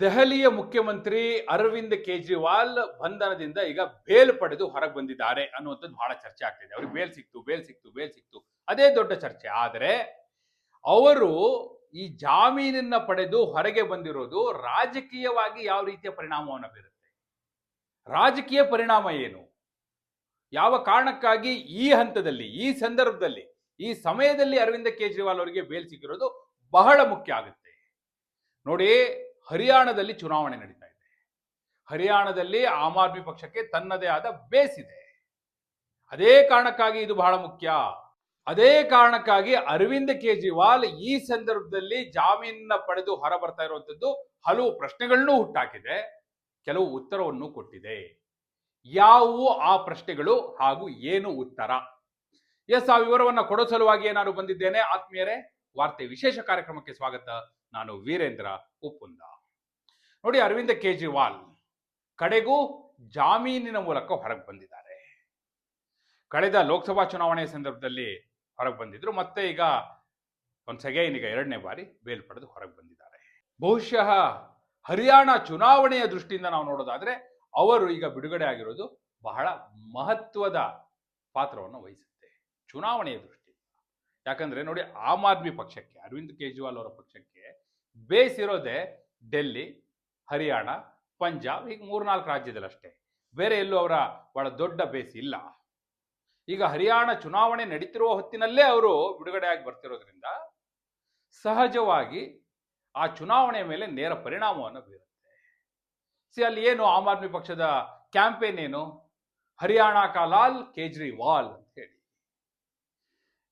ದೆಹಲಿಯ ಮುಖ್ಯಮಂತ್ರಿ ಅರವಿಂದ್ ಕೇಜ್ರಿವಾಲ್ ಬಂಧನದಿಂದ ಈಗ ಬೇಲ್ ಪಡೆದು ಹೊರಗೆ ಬಂದಿದ್ದಾರೆ ಅನ್ನುವಂಥದ್ದು ಬಹಳ ಚರ್ಚೆ ಆಗ್ತಿದೆ. ಅವ್ರಿಗೆ ಬೇಲ್ ಸಿಕ್ತು ಬೇಲ್ ಸಿಕ್ತು ಬೇಲ್ ಸಿಕ್ತು. ಅದೇ ದೊಡ್ಡ ಚರ್ಚೆ. ಆದರೆ ಅವರು ಈ ಜಾಮೀನನ್ನ ಪಡೆದು ಹೊರಗೆ ಬಂದಿರೋದು ರಾಜಕೀಯವಾಗಿ ಯಾವ ರೀತಿಯ ಪರಿಣಾಮವನ್ನು ಬೀರುತ್ತೆ? ರಾಜಕೀಯ ಪರಿಣಾಮ ಏನು? ಯಾವ ಕಾರಣಕ್ಕಾಗಿ ಈ ಹಂತದಲ್ಲಿ, ಈ ಸಂದರ್ಭದಲ್ಲಿ, ಈ ಸಮಯದಲ್ಲಿ ಅರವಿಂದ ಕೇಜ್ರಿವಾಲ್ ಅವರಿಗೆ ಬೇಲ್ ಸಿಕ್ಕಿರೋದು ಬಹಳ ಮುಖ್ಯ ಆಗುತ್ತೆ. ನೋಡಿ ಹರಿಯಾಣದಲ್ಲಿ ಚುನಾವಣೆ ನಡೀತಾ ಇದೆ. ಹರಿಯಾಣದಲ್ಲಿ ಆಮ್ ಆದ್ಮಿ ಪಕ್ಷಕ್ಕೆ ತನ್ನದೇ ಆದ ಬೇಸ್ ಇದೆ. ಅದೇ ಕಾರಣಕ್ಕಾಗಿ ಇದು ಬಹಳ ಮುಖ್ಯ. ಅದೇ ಕಾರಣಕ್ಕಾಗಿ ಅರವಿಂದ್ ಕೇಜ್ರಿವಾಲ್ ಈ ಸಂದರ್ಭದಲ್ಲಿ ಜಾಮೀನನ್ನ ಪಡೆದು ಹೊರ ಬರ್ತಾ ಇರುವಂತದ್ದು ಹಲವು ಪ್ರಶ್ನೆಗಳನ್ನೂ ಹುಟ್ಟಾಕಿದೆ. ಕೆಲವು ಉತ್ತರವನ್ನು ಕೊಟ್ಟಿದೆ. ಯಾವುವು ಆ ಪ್ರಶ್ನೆಗಳು ಹಾಗೂ ಏನು ಉತ್ತರ? ಎಸ್, ಆ ವಿವರವನ್ನು ಕೊಡೋ ಸಲುವಾಗಿ ಏನಾದ್ರು ಬಂದಿದ್ದೇನೆ. ಆತ್ಮೀಯರೇ, ವಾರ್ತೆ ವಿಶೇಷ ಕಾರ್ಯಕ್ರಮಕ್ಕೆ ಸ್ವಾಗತ. ನಾನು ವೀರೇಂದ್ರ ಉಪ್ಪುಂದ ನೋಡಿ ಅರವಿಂದ ಕೇಜ್ರಿವಾಲ್ ಕಡೆಗೂ ಜಾಮೀನಿನ ಮೂಲಕ ಹೊರಗೆ ಬಂದಿದ್ದಾರೆ. ಕಳೆದ ಲೋಕಸಭಾ ಚುನಾವಣೆಯ ಸಂದರ್ಭದಲ್ಲಿ ಹೊರಗೆ ಬಂದಿದ್ರು, ಮತ್ತೆ ಈಗ ಒಂದು ಸೆಗೈನ್ ಈಗ ಎರಡನೇ ಬಾರಿ ಬೇಲ್ ಪಡೆದು ಹೊರಗೆ ಬಂದಿದ್ದಾರೆ. ಬಹುಶಃ ಹರಿಯಾಣ ಚುನಾವಣೆಯ ದೃಷ್ಟಿಯಿಂದ ನಾವು ನೋಡೋದಾದ್ರೆ ಅವರು ಈಗ ಬಿಡುಗಡೆ ಆಗಿರೋದು ಬಹಳ ಮಹತ್ವದ ಪಾತ್ರವನ್ನು ವಹಿಸುತ್ತೆ ಚುನಾವಣೆಯ ದೃಷ್ಟಿಯಿಂದ. ಯಾಕಂದ್ರೆ ನೋಡಿ ಆಮ್ ಆದ್ಮಿ ಪಕ್ಷಕ್ಕೆ, ಅರವಿಂದ್ ಕೇಜ್ರಿವಾಲ್ ಅವರ ಪಕ್ಷಕ್ಕೆ ಬೇಸ್ ಇರೋದೇ ಡೆಲ್ಲಿ, ಹರಿಯಾಣ, ಪಂಜಾಬ್, ಹೀಗೆ ಮೂರ್ನಾಲ್ಕು ರಾಜ್ಯದಲ್ಲಷ್ಟೇ. ಬೇರೆ ಎಲ್ಲೂ ಅವರ ಬಹಳ ದೊಡ್ಡ ಬೇಸ್ ಇಲ್ಲ. ಈಗ ಹರಿಯಾಣ ಚುನಾವಣೆ ನಡೀತಿರುವ ಹೊತ್ತಿನಲ್ಲೇ ಅವರು ಬಿಡುಗಡೆಯಾಗಿ ಬರ್ತಿರೋದ್ರಿಂದ ಸಹಜವಾಗಿ ಆ ಚುನಾವಣೆಯ ಮೇಲೆ ನೇರ ಪರಿಣಾಮವನ್ನು ಬೀರುತ್ತೆ. ಸಿ, ಅಲ್ಲಿ ಏನು ಆಮ್ ಆದ್ಮಿ ಪಕ್ಷದ ಕ್ಯಾಂಪೇನ್ ಏನು? ಹರಿಯಾಣ ಕಾಲಾಲ್ ಕೇಜ್ರಿವಾಲ್ ಅಂತ ಹೇಳಿ.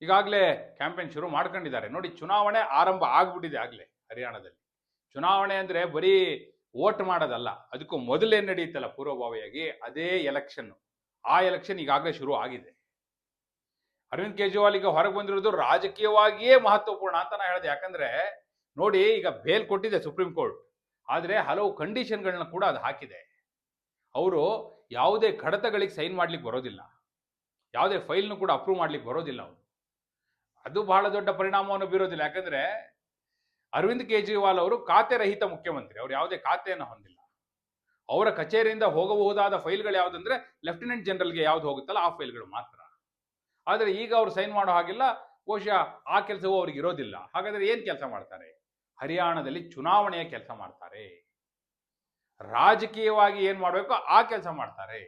ಈಗಾಗಲೇ ಕ್ಯಾಂಪೇನ್ ಶುರು ಮಾಡ್ಕೊಂಡಿದ್ದಾರೆ. ನೋಡಿ, ಚುನಾವಣೆ ಆರಂಭ ಆಗ್ಬಿಟ್ಟಿದೆ ಆಗ್ಲೇ. ಹರಿಯಾಣದಲ್ಲಿ. ಚುನಾವಣೆ ಅಂದ್ರೆ ಬರೀ ವೋಟ್ ಮಾಡೋದಲ್ಲ, ಅದಕ್ಕೂ ಮೊದಲೇ ನಡೆಯುತ್ತಲ್ಲ ಪೂರ್ವಭಾವಿಯಾಗಿ ಅದೇ ಎಲೆಕ್ಷನ್ ಆ ಎಲೆಕ್ಷನ್ ಈಗಾಗಲೇ ಶುರು ಆಗಿದೆ. ಅರವಿಂದ್ ಕೇಜ್ರಿವಾಲ್ ಈಗ ಹೊರಗೆ ಬಂದಿರೋದು ರಾಜಕೀಯವಾಗಿಯೇ ಮಹತ್ವಪೂರ್ಣ ಅಂತ ನಾ ಹೇಳಿದೆ. ಯಾಕಂದ್ರೆ ನೋಡಿ, ಈಗ ಬೇಲ್ ಕೊಟ್ಟಿದೆ ಸುಪ್ರೀಂ ಕೋರ್ಟ್ ಆದರೆ ಹಲವು ಕಂಡೀಷನ್ಗಳನ್ನ ಕೂಡ ಅದು ಹಾಕಿದೆ. ಅವರು ಯಾವುದೇ ಕಡತಗಳಿಗೆ ಸೈನ್ ಮಾಡ್ಲಿಕ್ಕೆ ಬರೋದಿಲ್ಲ. ಯಾವುದೇ ಫೈಲ್ನು ಕೂಡ ಅಪ್ರೂವ್ ಮಾಡ್ಲಿಕ್ಕೆ ಬರೋದಿಲ್ಲ ಅವರು. ಅದು ಬಹಳ ದೊಡ್ಡ ಪರಿಣಾಮವನ್ನು ಬೀರೋದಿಲ್ಲ. ಯಾಕಂದ್ರೆ ಅರವಿಂದ್ ಕೇಜ್ರಿವಾಲ್ ಅವರು ಖಾತೆ ರಹಿತ ಮುಖ್ಯಮಂತ್ರಿ. ಅವರು ಯಾವುದೇ ಖಾತೆಯನ್ನು ಹೊಂದಿಲ್ಲ. ಅವರ ಕಚೇರಿಯಿಂದ ಹೋಗಬಹುದಾದ ಫೈಲ್ಗಳು ಯಾವುದಂದ್ರೆ ಲೆಫ್ಟಿನೆಂಟ್ ಜನರಲ್ಗೆ ಯಾವ್ದು ಹೋಗುತ್ತಲ್ಲ ಆ ಫೈಲ್ಗಳು ಮಾತ್ರ. ಆದರೆ ಈಗ ಅವರು ಸೈನ್ ಮಾಡೋ ಹಾಗಿಲ್ಲ, ಬಹುಶಃ ಆ ಕೆಲಸವೂ ಅವ್ರಿಗೆ ಇರೋದಿಲ್ಲ. ಹಾಗಾದ್ರೆ ಏನ್ ಕೆಲಸ ಮಾಡ್ತಾರೆ? ಹರಿಯಾಣದಲ್ಲಿ ಚುನಾವಣೆಯ ಕೆಲಸ ಮಾಡ್ತಾರೆ. ರಾಜಕೀಯವಾಗಿ ಏನ್ ಮಾಡಬೇಕು ಆ ಕೆಲಸ ಮಾಡ್ತಾರೆ.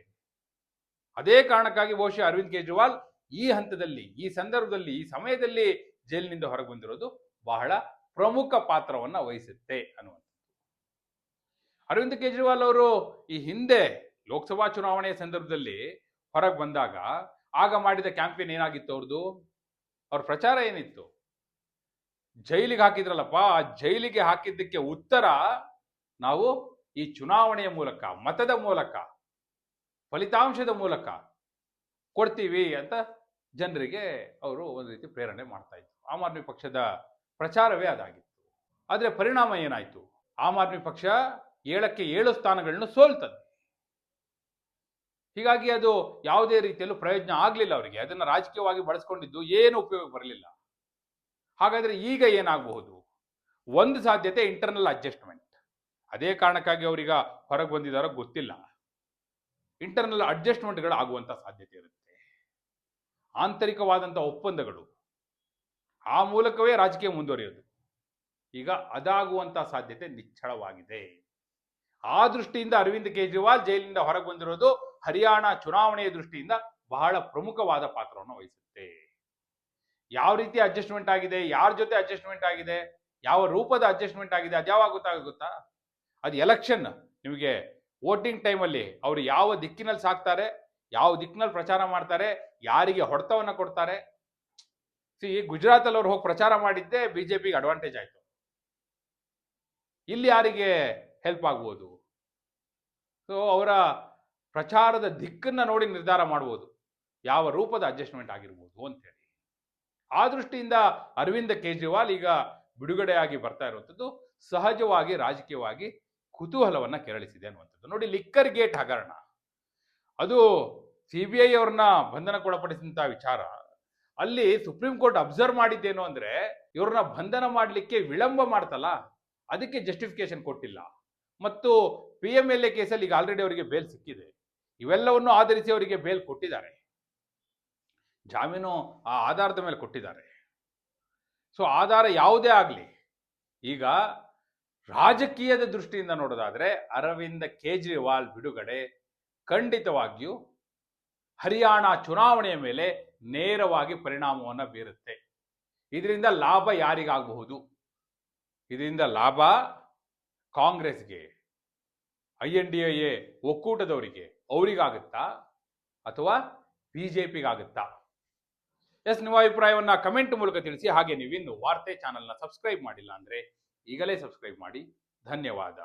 ಅದೇ ಕಾರಣಕ್ಕಾಗಿ ಬಹುಶಃ ಅರವಿಂದ್ ಕೇಜ್ರಿವಾಲ್ ಈ ಹಂತದಲ್ಲಿ, ಈ ಸಂದರ್ಭದಲ್ಲಿ, ಈ ಸಮಯದಲ್ಲಿ ಜೈಲಿನಿಂದ ಹೊರಗೆ ಬಂದಿರೋದು ಬಹಳ ಪ್ರಮುಖ ಪಾತ್ರವನ್ನ ವಹಿಸುತ್ತೆ ಅನ್ನುವಂಥದ್ದು. ಅರವಿಂದ್ ಕೇಜ್ರಿವಾಲ್ ಅವರು ಈ ಹಿಂದೆ ಲೋಕಸಭಾ ಚುನಾವಣೆಯ ಸಂದರ್ಭದಲ್ಲಿ ಹೊರಗೆ ಬಂದಾಗ ಆಗ ಮಾಡಿದ ಕ್ಯಾಂಪೇನ್ ಏನಾಗಿತ್ತು ಅವ್ರದ್ದು ಅವ್ರ ಪ್ರಚಾರ ಏನಿತ್ತು? ಜೈಲಿಗೆ ಹಾಕಿದ್ರಲ್ಲಪ್ಪ, ಆ ಜೈಲಿಗೆ ಹಾಕಿದ್ದಕ್ಕೆ ಉತ್ತರ ನಾವು ಈ ಚುನಾವಣೆಯ ಮೂಲಕ, ಮತದ ಮೂಲಕ, ಫಲಿತಾಂಶದ ಮೂಲಕ ಕೊಡ್ತೀವಿ ಅಂತ ಜನರಿಗೆ ಅವರು ಒಂದು ರೀತಿ ಪ್ರೇರಣೆ ಮಾಡ್ತಾ ಇದ್ರು. ಆಮ್ ಆದ್ಮಿ ಪಕ್ಷದ ಪ್ರಚಾರವೇ ಅದಾಗಿತ್ತು. ಆದರೆ ಪರಿಣಾಮ ಏನಾಯಿತು? ಆಮ್ ಆದ್ಮಿ ಪಕ್ಷ ಏಳಕ್ಕೆ ಏಳು ಸ್ಥಾನಗಳನ್ನು ಸೋಲ್ತದೆ. ಹೀಗಾಗಿ ಅದು ಯಾವುದೇ ರೀತಿಯಲ್ಲೂ ಪ್ರಯೋಜನ ಆಗಲಿಲ್ಲ ಅವರಿಗೆ. ಅದನ್ನು ರಾಜಕೀಯವಾಗಿ ಬಳಸ್ಕೊಂಡಿದ್ದು ಏನು ಉಪಯೋಗ ಬರಲಿಲ್ಲ. ಹಾಗಾದರೆ ಈಗ ಏನಾಗಬಹುದು? ಒಂದು ಸಾಧ್ಯತೆ ಇಂಟರ್ನಲ್ ಅಡ್ಜಸ್ಟ್ಮೆಂಟ್ ಅದೇ ಕಾರಣಕ್ಕಾಗಿ ಅವರೀಗ ಹೊರಗೆ ಬಂದಿದ್ದಾರೋ ಗೊತ್ತಿಲ್ಲ. ಇಂಟರ್ನಲ್ ಅಡ್ಜಸ್ಟ್ಮೆಂಟ್ಗಳು ಆಗುವಂಥ ಸಾಧ್ಯತೆ ಇರುತ್ತೆ. ಆಂತರಿಕವಾದಂಥ ಒಪ್ಪಂದಗಳು ಆ ಮೂಲಕವೇ ರಾಜಕೀಯ ಮುಂದುವರಿಯೋದು ಈಗ ಅದಾಗುವಂಥ ಸಾಧ್ಯತೆ ನಿಚ್ಚಳವಾಗಿದೆ. ಆ ದೃಷ್ಟಿಯಿಂದ ಅರವಿಂದ್ ಕೇಜ್ರಿವಾಲ್ ಜೈಲಿನಿಂದ ಹೊರಗೆ ಬಂದಿರೋದು ಹರಿಯಾಣ ಚುನಾವಣೆಯ ದೃಷ್ಟಿಯಿಂದ ಬಹಳ ಪ್ರಮುಖವಾದ ಪಾತ್ರವನ್ನು ವಹಿಸುತ್ತೆ. ಯಾವ ರೀತಿ ಅಡ್ಜಸ್ಟ್ಮೆಂಟ್ ಆಗಿದೆ, ಯಾರ ಜೊತೆ ಅಡ್ಜಸ್ಟ್ಮೆಂಟ್ ಆಗಿದೆ, ಯಾವ ರೂಪದ ಅಡ್ಜಸ್ಟ್ಮೆಂಟ್ ಆಗಿದೆ ಅದು ಯಾವಾಗ ಗೊತ್ತಾಗುತ್ತಾ ಅದು ಎಲೆಕ್ಷನ್ ನಿಮಗೆ ವೋಟಿಂಗ್ ಟೈಮಲ್ಲಿ ಅವರು ಯಾವ ದಿಕ್ಕಿನಲ್ಲಿ ಸಾಕ್ತಾರೆ, ಯಾವ ದಿಕ್ಕಿನಲ್ಲಿ ಪ್ರಚಾರ ಮಾಡ್ತಾರೆ, ಯಾರಿಗೆ ಹೊಡೆತವನ್ನು ಕೊಡ್ತಾರೆ ಸಿ ಗುಜರಾತಲ್ಲಿ ಅವ್ರು ಹೋಗಿ ಪ್ರಚಾರ ಮಾಡಿದ್ದೆ ಬಿಜೆಪಿಗೆ ಅಡ್ವಾಂಟೇಜ್ ಆಯ್ತು. ಇಲ್ಲಿ ಯಾರಿಗೆ ಹೆಲ್ಪ್ ಆಗ್ಬೋದು? ಸೊ ಅವರ ಪ್ರಚಾರದ ದಿಕ್ಕನ್ನ ನೋಡಿ ನಿರ್ಧಾರ ಮಾಡ್ಬೋದು. ಯಾವ ರೂಪದ ಅಡ್ಜಸ್ಟ್ಮೆಂಟ್ ಆಗಿರ್ಬೋದು ಅಂತೇಳಿ ಆ ದೃಷ್ಟಿಯಿಂದ ಅರವಿಂದ ಕೇಜ್ರಿವಾಲ್ ಈಗ ಬಿಡುಗಡೆಯಾಗಿ ಬರ್ತಾ ಇರುವಂಥದ್ದು ಸಹಜವಾಗಿ, ರಾಜಕೀಯವಾಗಿ ಕುತೂಹಲವನ್ನ ಕೆರಳಿಸಿದೆ ಅನ್ನುವಂಥದ್ದು. ನೋಡಿ, ಲಿಕ್ಕರ್ ಗೇಟ್ ಹಗರಣ. ಅದು ಸಿ ಬಿ ಐ ಅವ್ರನ್ನ ಬಂಧನಕ್ಕೊಳಪಡಿಸಿದಂಥ ವಿಚಾರ. ಅಲ್ಲಿ ಸುಪ್ರೀಂ ಕೋರ್ಟ್ ಅಬ್ಸರ್ವ್ ಮಾಡಿದ್ದೇನು ಅಂದ್ರೆ ಇವ್ರನ್ನ ಬಂಧನ ಮಾಡಲಿಕ್ಕೆ ವಿಳಂಬ ಮಾಡ್ತಲ್ಲ, ಅದಕ್ಕೆ ಜಸ್ಟಿಫಿಕೇಶನ್ ಕೊಟ್ಟಿಲ್ಲ. ಮತ್ತು ಪಿ ಎಂ ಎಲ್ ಎ ಕೇಸಲ್ಲಿ ಈಗ ಆಲ್ರೆಡಿ ಅವರಿಗೆ ಬೇಲ್ ಸಿಕ್ಕಿದೆ. ಇವೆಲ್ಲವನ್ನು ಆಧರಿಸಿ ಅವರಿಗೆ ಬೇಲ್ ಕೊಟ್ಟಿದ್ದಾರೆ. ಜಾಮೀನು ಆ ಆಧಾರದ ಮೇಲೆ ಕೊಟ್ಟಿದ್ದಾರೆ. ಸೊ ಆಧಾರ ಯಾವುದೇ ಆಗಲಿ, ಈಗ ರಾಜಕೀಯದ ದೃಷ್ಟಿಯಿಂದ ನೋಡೋದಾದ್ರೆ ಅರವಿಂದ ಕೇಜ್ರಿವಾಲ್ ಬಿಡುಗಡೆ ಖಂಡಿತವಾಗಿಯೂ ಹರಿಯಾಣ ಚುನಾವಣೆಯ ಮೇಲೆ ನೇರವಾಗಿ ಪರಿಣಾಮವನ್ನು ಬೀರುತ್ತೆ. ಇದರಿಂದ ಲಾಭ ಯಾರಿಗಾಗಬಹುದು? ಇದರಿಂದ ಲಾಭ ಕಾಂಗ್ರೆಸ್ಗೆ, ಐ ಎನ್ ಡಿ ಎ ಒಕ್ಕೂಟದವರಿಗೆ ಅವರಿಗಾಗುತ್ತಾ ಅಥವಾ ಬಿ ಜೆ ಪಿಗಾಗುತ್ತಾ? ಎಸ್, ನಿಮ್ಮ ಅಭಿಪ್ರಾಯವನ್ನು ಕಮೆಂಟ್ ಮೂಲಕ ತಿಳಿಸಿ. ಹಾಗೆ ನೀವಿನ್ನು ವಾರ್ತೆ ಚಾನೆಲ್ನ ಸಬ್ಸ್ಕ್ರೈಬ್ ಮಾಡಿಲ್ಲ ಅಂದರೆ ಈಗಲೇ ಸಬ್ಸ್ಕ್ರೈಬ್ ಮಾಡಿ. ಧನ್ಯವಾದ.